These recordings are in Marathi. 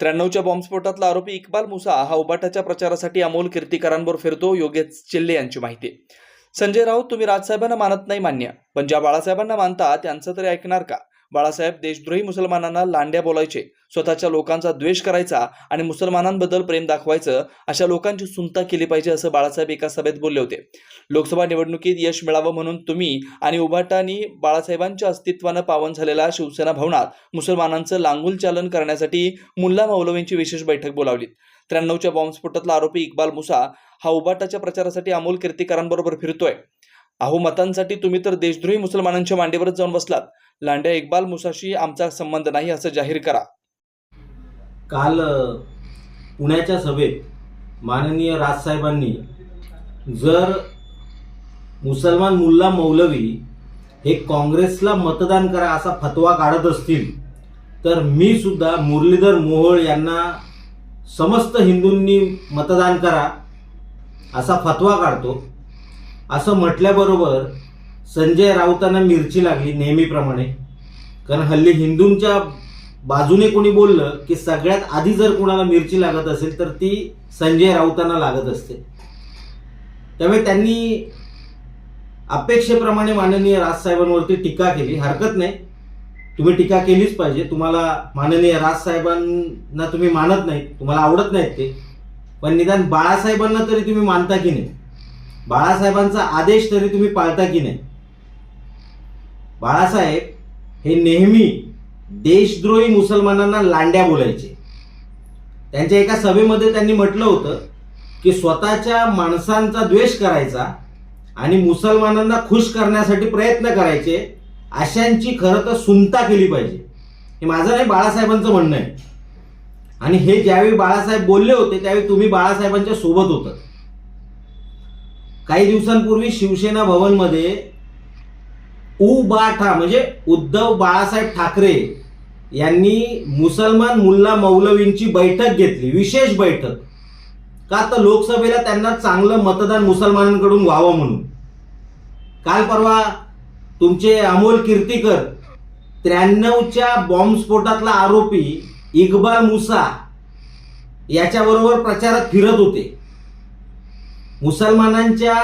त्र्याण्णवच्या बॉम्बस्फोटातला आरोपी इक्बाल मुसा हा उबाटाच्या प्रचारासाठी अमोल कीर्तीकरांवर फिरतो योगेश चिल्ले यांची माहिती. संजय राऊत तुम्ही राजसाहेबांना मानत नाही मान्य. पण ज्या बाळासाहेबांना मानता त्यांचं तरी ऐकणार का? बाळासाहेब देशद्रोही मुसलमानांना लांड्या बोलायचे. स्वतःच्या लोकांचा द्वेष करायचा आणि मुसलमानांबद्दल प्रेम दाखवायचं अशा लोकांची सुनता केली पाहिजे असं बाळासाहेब एका सभेत बोलले होते. लोकसभा निवडणुकीत यश मिळावं म्हणून तुम्ही आणि उभाटानी बाळासाहेबांच्या अस्तित्वानं पावन झालेल्या शिवसेना भवनात मुसलमानांचं लांगुल चालन करण्यासाठी मुल्ला मौलवींची विशेष बैठक बोलावली. त्र्याण्णवच्या बॉम्बस्फोटातला आरोपी इक्बाल मुसा हा उबाटाच्या प्रचारासाठी अमोल कीर्तिकारांबरोबर फिरतोय. अहो मतांसाठी तुम्ही तर देशद्रोही मुसलमानांच्या मांडीवरच जाऊन बसलात. लांड्या इक्बाल मुसाशी आमचा संबंध नाही असं जाहीर करा. काल पुण्याच्या सभेत माननीय राजसाहेबांनी जर मुसलमान मुल्ला मौलवी हे काँग्रेसला मतदान करा असा फतवा काढत असतील तर मी सुद्धा मुरलीधर मोहोळ यांना समस्त हिंदूंनी मतदान करा असा फतवा काढतो. असं म्हटल्याबरोबर संजय राऊतांना मिरची लागली नेहमीप्रमाणे. कारण हल्ली हिंदूंच्या बाजूने कोणी बोललं की सगळ्यात आधी जर कोणाला मिरची लागत असेल तर ती संजय राऊतांना लागत असते. त्यामुळे त्यांनी अपेक्षेप्रमाणे माननीय राजसाहेबांवरती टीका केली. हरकत नाही. तुम्ही टीका केलीच पाहिजे. तुम्हाला माननीय राजसाहेबांना तुम्ही मानत नाही तुम्हाला आवडत नाहीत ते. पण निदान बाळासाहेबांना तरी तुम्ही मानता की नाही? बाळासाहेबांचा आदेश तरी तुम्ही पाळता की नाही? बाळासाहेब हे नेहमी देशद्रोही मुसलमानांना लांड्या बोलायचे. त्यांच्या एका सभेमध्ये त्यांनी म्हटलं होतं की स्वतःच्या माणसांचा द्वेष करायचा आणि मुसलमानांना खुश करण्यासाठी प्रयत्न करायचे अशांची खरं तर सुनता केली पाहिजे. हे माझं नाही बाळासाहेबांचं म्हणणं आहे. आणि हे ज्यावेळी बाळासाहेब बोलले होते त्यावेळी तुम्ही बाळासाहेबांच्या सोबत होतं. काही दिवसांपूर्वी शिवसेना भवनमध्ये उबाठा म्हणजे उद्धव बाळासाहेब ठाकरे यांनी मुसलमान मुल्ला मौलवींची बैठक घेतली विशेष बैठक. का तर लोकसभेला त्यांना चांगलं मतदान मुसलमानांकडून व्हावं म्हणून? काल परवा तुमचे अमोल कीर्तीकर त्र्याण्णवच्या बॉम्बस्फोटातला आरोपी इक्बाल मुसा याच्याबरोबर प्रचारात फिरत होते. मुसलमानांच्या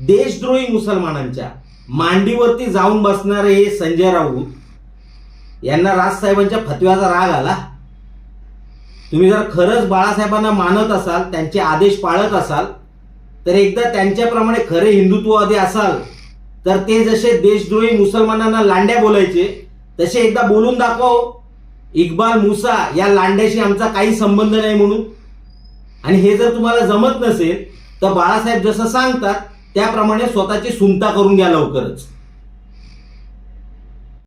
देशद्रोही मुसलमानांच्या. मांडीवरती जाऊन बसणारे हे संजय राऊत यांना राजसाहेबांच्या फतव्याचा राग आला. तुम्ही जर खरंच बाळासाहेबांना मानत असाल त्यांचे आदेश पाळत असाल तर एकदा त्यांच्याप्रमाणे खरे हिंदुत्ववादी असाल तर ते जसे देशद्रोही मुसलमानांना लांड्या बोलायचे तसे एकदा बोलून दाखव. इक्बाल मुसा या लांड्याशी आमचा काही संबंध नाही म्हणून. आणि हे जर तुम्हाला जमत नसेल तर बाळासाहेब जसं सांगतात त्याप्रमाणे स्वतःची सुनता करून घ्या लवकरच.